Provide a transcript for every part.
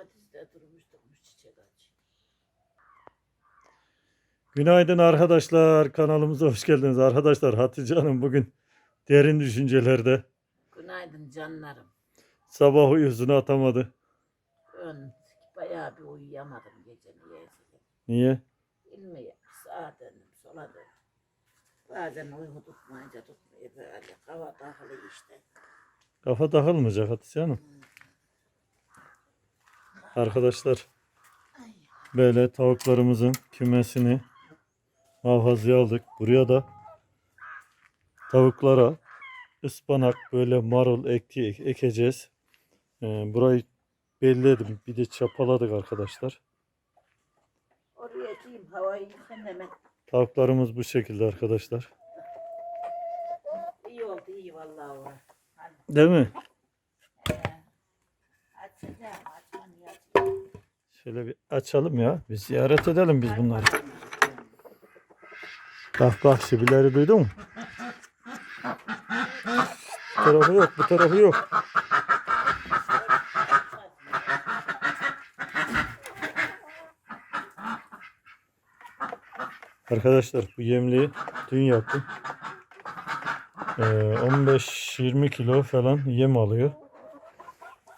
Domatesler durmuş durmuş çiçek aç. Günaydın arkadaşlar. Kanalımıza hoş geldiniz. Arkadaşlar Hatice Hanım bugün derin düşüncelerde. Günaydın canlarım. Sabah uyusunu atamadı. Ön bayağı bir uyuyamadım gece niyeyse. Niye? Bilmiyorum. Sağa döndüm sola döndüm. Bazen uyku tutmayınca tutmuyor böyle. Hava dahili işte. Kafa takılmayacak Hatice Hanım. Arkadaşlar böyle tavuklarımızın kümesini muhafazaya aldık. Buraya da tavuklara ıspanak böyle marul ekti ekeceğiz. Ee, burayı belledim. Bir de çapaladık arkadaşlar. Oraya giyeyim havayı hemen. Tavuklarımız bu şekilde arkadaşlar. İyi oldu iyi vallahi. Değil mi? Açacağım? Şöyle bir açalım ya. Bir ziyaret edelim biz bunları. Bak bak şibileri duydun mu? Bu tarafı yok, bu tarafı yok. Arkadaşlar bu yemliği dün yaptım. Ee, 15-20 kilo falan yem alıyor.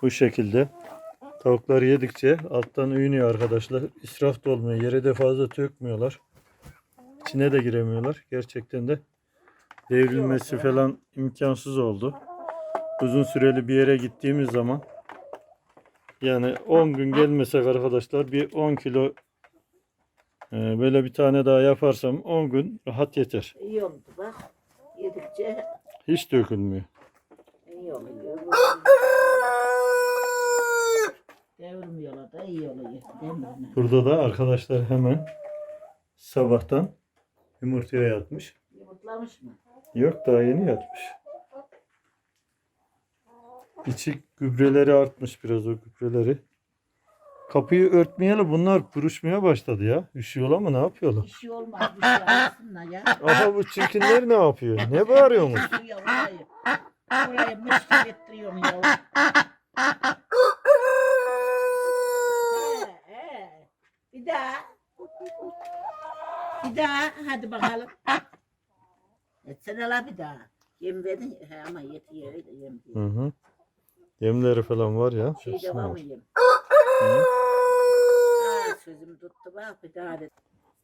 Bu şekilde. Tavuklar yedikçe alttan ünüyor arkadaşlar. İsraf da olmuyor. Yere de fazla tökmüyorlar. İçine de giremiyorlar. Gerçekten de devrilmesi falan imkansız oldu. Uzun süreli bir yere gittiğimiz zaman yani 10 gün gelmesek arkadaşlar bir 10 kilo e, böyle bir tane daha yaparsam 10 gün rahat yeter. İyi oldu bak. Yedikçe Hiç dökülmüyor. iyi oluyor. Devirmiyorlar da iyi oluyor. Burada da arkadaşlar hemen sabahtan yumurtaya yatmış. Yumurtlamış mı? Yok daha yeni yatmış. İçi gübreleri artmış biraz o gübreleri. Kapıyı örtmeyeli bunlar buruşmaya başladı ya. Üşüyorlar mı ne yapıyorlar? Bir şey olmaz bir şey alsınlar ya. Aha bu çirkinler ne yapıyor? Ne bağırıyorsunuz? Orayı mış gibi ettiriyorum ya. He, he. Bir daha. Bir daha hadi bakalım. Etsene la bir daha. Yem verin. He ama yetiyor öyle yem. Hı hı. Yemleri falan var ya. Şey devam var. yem. Hı. Ha, sözüm tuttu bak bir daha de.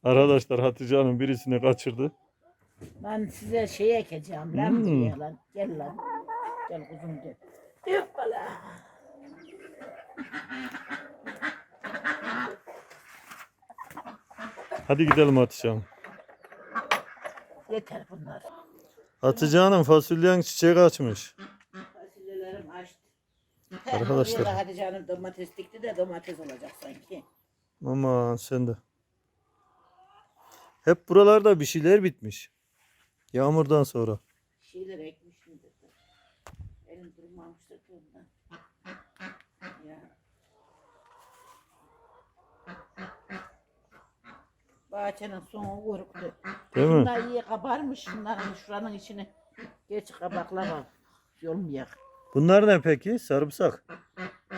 Arkadaşlar Hatice Hanım birisini kaçırdı. Ben size şey ekeceğim lan Hmm. diye lan. Gel lan. Gel kuzum gel. Hoppala. Hadi gidelim Hatice Hanım. Yeter bunlar. Hatice Hanım fasulyen çiçek açmış. Fasulyelerim açtı. Arkadaşlar. Oraya da Hadi canım domates dikti de domates olacak sanki. Aman sen de. Hep buralarda bir şeyler bitmiş. Yağmurdan sonra. Bir şeyler ekmişimdir. Elim durmamıştır ki ondan. Ya. Bahçenin sonu vuruktu. Değil mi? Şunlar iyi kabarmış. Şunların şuranın içine geç kabaklar var. Yolmayak. Bunlar ne peki? Sarımsak.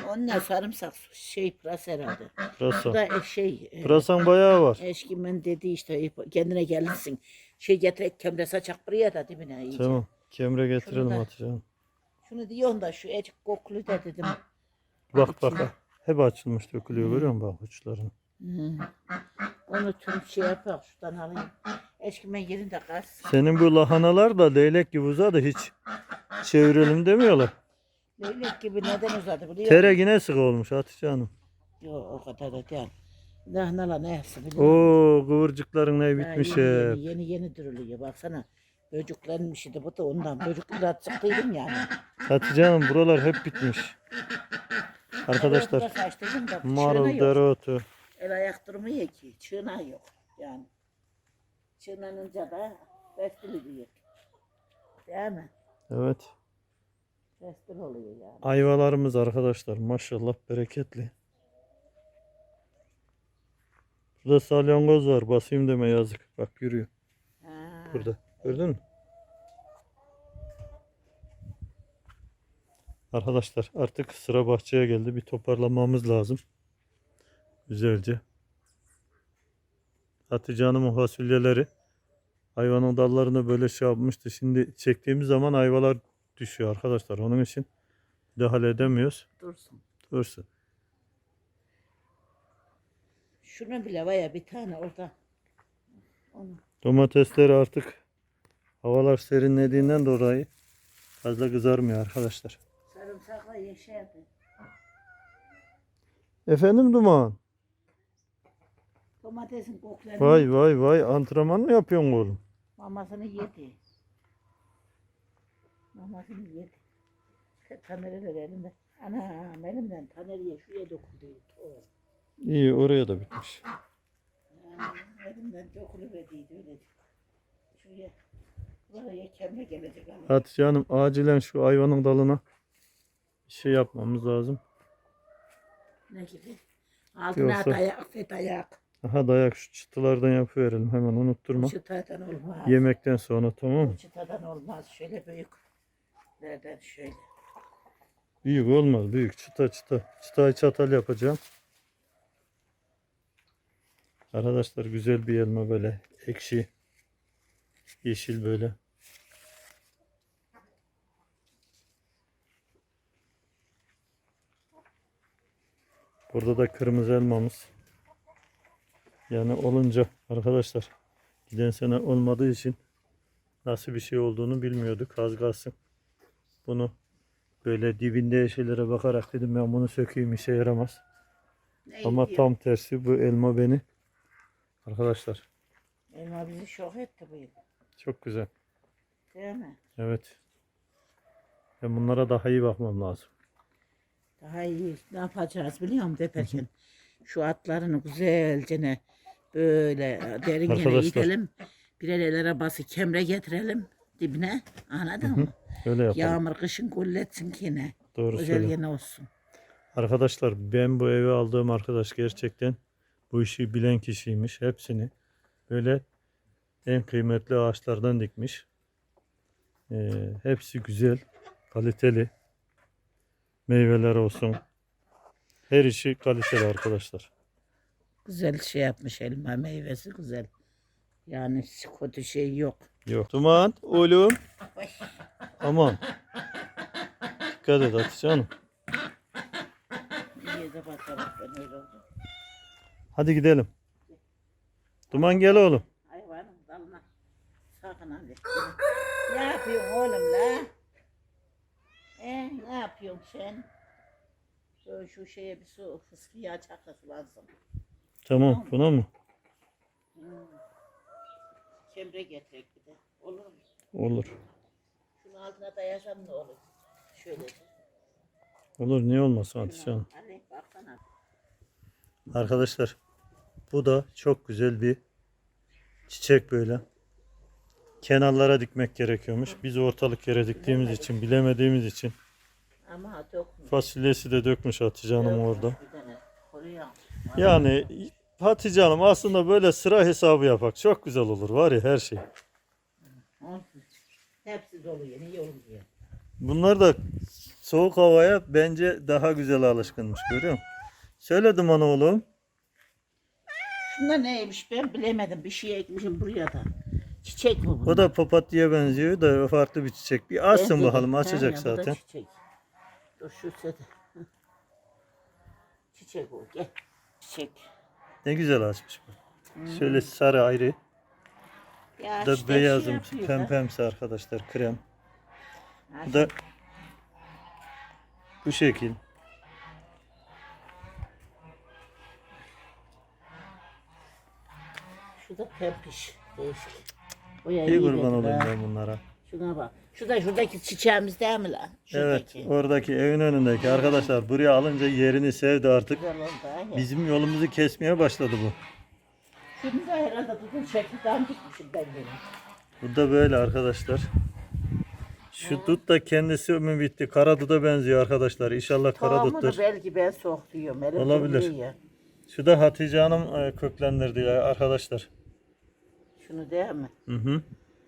Onlar sarımsak şey pras herhalde. Bu Pırasa. da e, şey. e, Pırasan bayağı var. Eşkimen dedi işte e, kendine gelirsin. Şey getirek kemre saçak buraya da dibine iyice. Tamam. Kemre getirelim Şurada. Hatice Hanım. Şunu diyorsun da şu ecik kokulu da dedim. Bak bak. Hep açılmış dökülüyor görüyor musun bak uçlarını. Onu tüm şey yapar şuradan alayım. Eşkimen yerinde kalsın. Senin bu lahanalar da leylek gibi uzadı hiç çevirelim demiyorlar. Leylek gibi neden uzadı biliyor musun? Tere yine sık olmuş Hatice Hanım. Yok o kadar da değil. Lahanalar neyse biliyor musun? Oo kıvırcıkların ne Ha, bitmiş yeni, hep. yeni, yeni yeni dürülüyor baksana. Böcüklenmiş idi bu da ondan. Böcükler çıktıydım yani. Hatice Hanım buralar hep bitmiş. Arkadaşlar marul, dereotu. El ayak durmuyor ki. Çığına yok yani. Çığlanınca da festil diyor. Değil mi? Evet. Festil oluyor yani. Ayvalarımız arkadaşlar maşallah bereketli. Burada salyangoz var. Basayım deme yazık. Bak yürüyor. Ha. Burada. Gördün mü? Arkadaşlar artık sıra bahçeye geldi. Bir toparlamamız lazım. Güzelce. Hatice Hanım'ın fasulyeleri hayvanın dallarını böyle şey yapmıştı. Şimdi çektiğimiz zaman ayvalar düşüyor arkadaşlar. Onun için müdahale edemiyoruz. Dursun. Dursun. Şunu bile var ya bir tane orada. Onu. Domatesleri artık havalar serinlediğinden dolayı fazla kızarmıyor arkadaşlar. Sarımsakla yeşerdi. Efendim Duman? Domatesin koklarını Vay vay vay antrenman mı yapıyorsun oğlum? mamasını yedi. Mamasını yedi. Tanereler elinde. Ana elimden taneriye şuraya dokundu. O. İyi oraya da bitmiş. Yani elimden dokunuverdiydi öyle. Şuraya buraya kemre gelecek ama. Hatice Hanım acilen şu hayvanın dalına bir şey yapmamız lazım. Ne gibi? Altına Yoksa- dayak ve dayak. Aha dayak şu çıtılardan yapıverelim hemen unutturma. Çıtadan olmaz. Yemekten sonra tamam mı? Çıtadan olmaz. Şöyle büyük. Nereden şöyle. Büyük olmaz büyük çıta çıta. Çıtayı çatal yapacağım. Arkadaşlar güzel bir elma böyle ekşi. Yeşil böyle. Burada da kırmızı elmamız. Yani olunca arkadaşlar giden sene olmadığı için nasıl bir şey olduğunu bilmiyorduk. Az kalsın. Bunu böyle dibinde şeylere bakarak dedim ben bunu sökeyim işe yaramaz. Ne Ama diyor? tam tersi bu elma beni. Arkadaşlar Elma bizi şok etti bu yıl. çok güzel. Değil mi? Evet. Ben bunlara daha iyi bakmam lazım. Daha iyi. Ne yapacağız biliyor musun deperken? Şu atlarını güzelce ne böyle derin yere Arkadaşlar. itelim. Birer el arabası kemre getirelim dibine. Anladın mı? Öyle yapalım. Yağmur kışın gulletsin ki ne. Doğru Güzel söylüyorsun. yine olsun. Arkadaşlar ben bu eve aldığım arkadaş gerçekten bu işi bilen kişiymiş. Hepsini böyle en kıymetli ağaçlardan dikmiş. Ee, hepsi güzel, kaliteli. Meyveler olsun. Her işi kaliteli arkadaşlar. Güzel şey yapmış elma meyvesi güzel. Yani kötü şey yok. Yok. Duman oğlum. Aman. Dikkat et Hatice Hanım. Niye de ben öyle. Hadi gidelim. Duman gel oğlum. Hayvanın dalına sakın hadi. Ne yapıyorsun oğlum la? E, ne yapıyorsun sen? Şu, şu şeye bir su fıskiye çakası lazım. Tamam buna mı? Kemre getirek bir de. Olur mu? Olur. Şunun altına dayasam ne olur? Şöyle. Olur niye olmasın Hatice Hanım. Anne baksana. Arkadaşlar bu da çok güzel bir çiçek böyle. Kenarlara dikmek gerekiyormuş. Biz ortalık yere diktiğimiz için bilemediğimiz için Ama dökmüş. fasulyesi de dökmüş Hatice Hanım orada. Bir tane koruyor. Yani Hatice Hanım aslında böyle sıra hesabı yapak. Çok güzel olur var ya her şey. Hepsi dolu yeni diye. Bunlar da soğuk havaya bence daha güzel alışkınmış görüyor musun? Söyle Duman oğlum. Şunda neymiş ben bilemedim. Bir şey ekmişim buraya da. Çiçek mi bu? O da papatya'ya benziyor da farklı bir çiçek. Bir açsın Bence de. bakalım açacak ya, bu da zaten. çiçek. Dur şu sede. Çiçek o gel. Çiçek. Ne güzel açmış bu. Şöyle sarı ayrı. Ya Bu da işte şey beyazım da. pempemsi arkadaşlar krem. Ha, Bu da bu şekil. Şu da pempiş. Değişik. O ya İyi iyi kurban olayım la. ben bunlara. Şuna bak. Şu da şuradaki çiçeğimiz değil mi lan? Evet Şuradaki. oradaki evin önündeki arkadaşlar buraya alınca yerini sevdi artık. Güzel oldu. Bizim yolumuzu kesmeye başladı bu. Şunu da herhalde tutun şekilden dikmişim ben benim. Bu da böyle arkadaşlar. Şu dut da kendisi mi bitti? Kara duda benziyor arkadaşlar. İnşallah kara Tohumunu duttur. belki ben soğutuyorum. Elim Olabilir. ya. Şu da Hatice Hanım e, köklendirdi ya arkadaşlar. Şunu değil mi? Hı hı.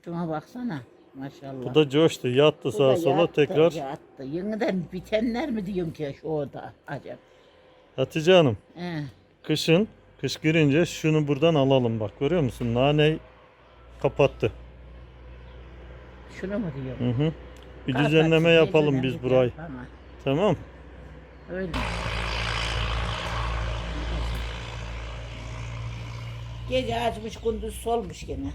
Şuna baksana. Maşallah. Bu da coştu. Yattı Bu sağa da sola yattı, tekrar. Yattı. Yeniden bitenler mi diyorum ki oda acaba? Hatice Hanım He. kışın kış girince şunu buradan alalım bak görüyor musun? Nane kapattı. Şunu mu diyorum? Hı hı. Bir Kapat, düzenleme yapalım düzenleme biz burayı. yap ama. Tamam. Öyle. Gece açmış gündüz solmuş gene.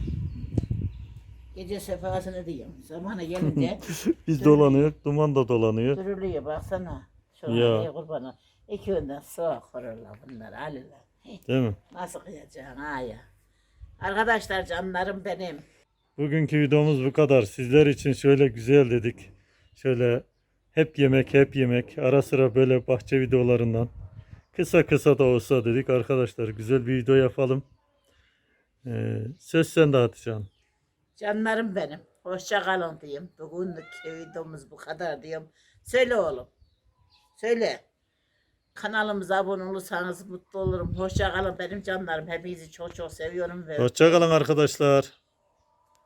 Gece sefasını diyeyim. Zamanı gelince Biz dolanıyor, duman da dolanıyor. dürülüyor baksana. Şu Ya. ya. kurbanı. İki önden soğuk kururlar bunlar aliler. Değil mi? Nasıl kıyacaksın ha ya. Arkadaşlar canlarım benim. Bugünkü videomuz bu kadar. Sizler için şöyle güzel dedik. Şöyle hep yemek hep yemek. Ara sıra böyle bahçe videolarından. Kısa kısa da olsa dedik arkadaşlar. Güzel bir video yapalım. Ee, söz sende Hatice Hanım. Canlarım benim. Hoşça kalın diyeyim. Bugünkü videomuz bu kadar diyeyim. Söyle oğlum. Söyle. Kanalımıza abone olursanız mutlu olurum. Hoşça kalın benim canlarım. Hepinizi çok çok seviyorum ve Hoşçakalın arkadaşlar.